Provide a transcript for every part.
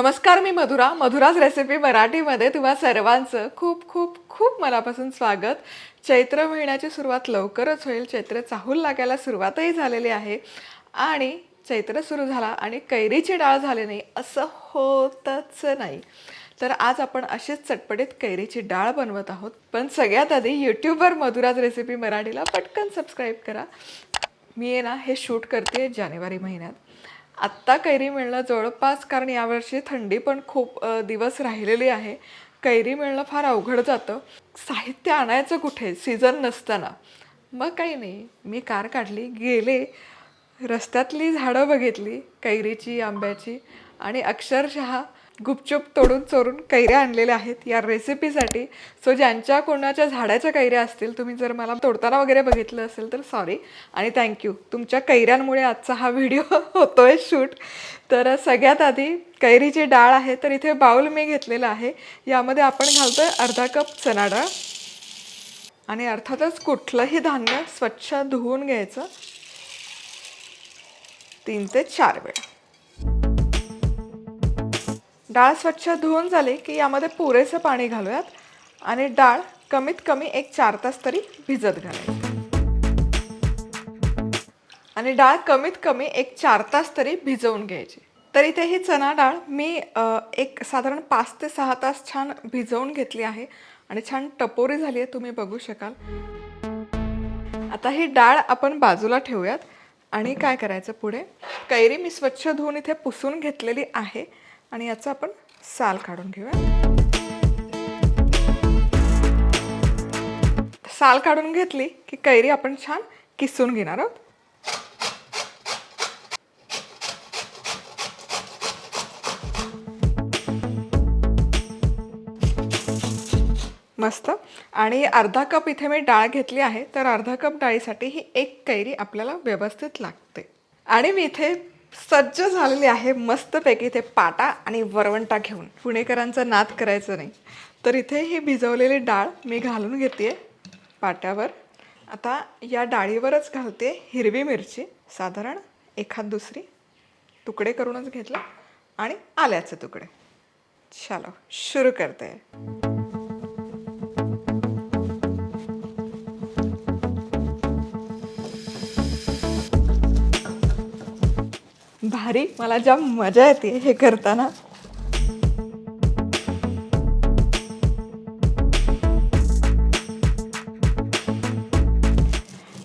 नमस्कार मी मधुरा. मधुराज रेसिपी मराठीमध्ये तुम्हा सर्वांचं खूप खूप खूप मनापासून स्वागत. चैत्र महिन्याची सुरुवात लवकरच होईल. चैत्र चाहूल लागायला सुरुवातही झालेली आहे. आणि चैत्र सुरू झाला आणि कैरीची डाळ झाली नाही असं होतच नाही. तर आज आपण अशीच चटपटीत कैरीची डाळ बनवत आहोत. पण सगळ्यात आधी यूट्यूबवर मधुराज रेसिपी मराठीला पटकन सबस्क्राईब करा. मी आहे ना हे शूट करते जानेवारी महिन्यात. आत्ता कैरी मिळणं जवळपास कारण यावर्षी थंडी पण खूप दिवस राहिलेली आहे. कैरी मिळणं फार अवघड जातं. साहित्य आणायचं कुठे? सीझन नसताना. मग काही नाही. मी कार काढली गेले. रस्त्यातली झाडं बघितली कैरीची आंब्याची. आणि अक्षरशः गुपचूप तोडून चोरून कैऱ्या आणलेल्या आहेत. या रेसिपीसाठी सो ज्यांच्या कोणाच्या झाडाच्या कैऱ्या असतील तुम्ही जर मला तोडताना वगैरे बघितलं असेल तर सॉरी आणि थँक्यू तुमच्या कैऱ्यांमुळे आजचा हा व्हिडिओ होतो आहे शूट तर सगळ्यात आधी कैरीची डाळ आहे तर इथे बाऊल मी घेतलेला आहे. यामध्ये आपण घालतो आहे अर्धा कप चणा डाळ. आणि अर्थातच कुठलंही धान्य स्वच्छ धुवून घ्यायचं. तीन ते चार वेळा. डाळ स्वच्छ धुवून झाली की यामध्ये पुरेसं पाणी घालूयात आणि डाळ कमीत कमी एक चार तास तरी भिजत घालायची. आणि डाळ कमीत कमी एक चार तास तरी भिजवून घ्यायची. तर इथे ही चणा डाळ मी एक साधारण पाच ते सहा तास छान भिजवून घेतली आहे आणि छान टपोरी झाली आहे तुम्ही बघू शकाल. आता ही डाळ आपण बाजूला ठेवूयात आणि काय करायचं पुढे? कैरी मी स्वच्छ धुवून इथे पुसून घेतलेली आहे. आणि याचं आपण साल काढून घेऊया. साल काढून घेतली की कैरी आपण छान किसून घेणार आहोत. मस्त. आणि अर्धा कप इथे मी डाळ घेतली आहे तर अर्धा कप डाळीसाठी ही एक कैरी आपल्याला व्यवस्थित लागते. आणि मी इथे सज्ज झालेली आहे मस्तपैकी इथे पाटा आणि वरवंटा घेऊन. पुणेकरांचा नाद करायचं नाही. तर इथे ही भिजवलेली डाळ मी घालून घेते पाट्यावर. आता या डाळीवरच घालते हिरवी मिरची साधारण एखाद दुसरी. तुकडे करूनच घेतला आणि आल्याचे तुकडे. चलो सुरू करते. भारी मला ज्या मजा येते हे करताना.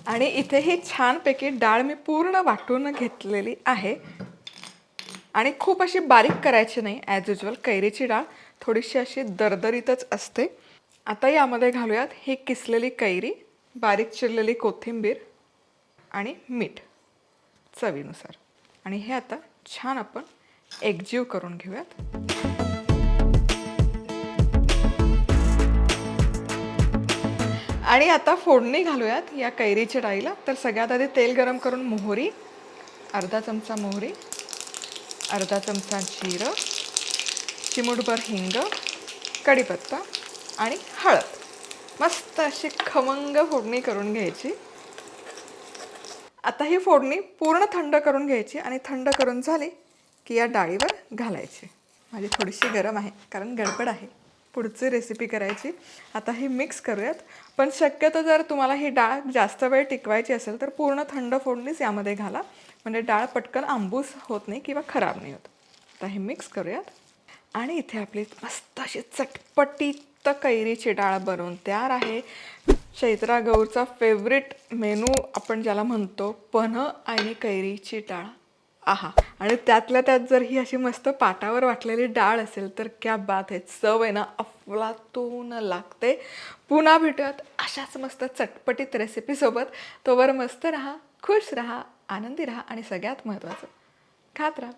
आणि इथे ही छानपैकी डाळ मी पूर्ण वाटून घेतलेली आहे. आणि खूप अशी बारीक करायची नाही ॲज युजल कैरीची डाळ. थोडीशी अशी दरदरीतच असते. आता यामध्ये घालूयात ही किसलेली कैरी बारीक चिरलेली कोथिंबीर आणि मीठ चवीनुसार. आणि हे आता छान आपण एकजीव करून घेऊयात. आणि आता फोडणी घालूयात या कैरीच्या डाळीला. तर सगळ्यात आधी तेल गरम करून मोहरी अर्धा चमचा मोहरी अर्धा चमचा जिरं चिमूटभर हिंग कढीपत्ता आणि हळद. मस्त अशी खमंग फोडणी करून घ्यायची. आता ही फोडणी पूर्ण थंड करून घ्यायची आणि थंड करून झाली की या डाळीवर घालायची. माझी थोडीशी गरम आहे कारण गडबड आहे. पुढची रेसिपी करायची. आता ही मिक्स करूयात. पण शक्यतो जर तुम्हाला ही डाळ जास्त वेळ टिकवायची असेल तर पूर्ण थंड फोडणीच यामध्ये घाला. म्हणजे डाळ पटकन आंबूस होत नाही किंवा खराब नाही होत. आता हे मिक्स करूयात. आणि इथे आपली मस्त अशी चटपटीत कैरीची डाळ बनवून तयार आहे. चैत्रा गौरचा फेवरेट मेनू आपण ज्याला म्हणतो पन्ह आणि कैरीची डाळ. आहा आणि त्यातल्या त्यात जर ही अशी मस्त पाटावर वाटलेली डाळ असेल तर क्या बात आहे चव आहे ना अफलातून लागते. पुन्हा भेटत अशाच मस्त चटपटीत रेसिपीसोबत तोवर मस्त राहा खुश राहा आनंदी राहा आणि सगळ्यात महत्त्वाचं खात राहा.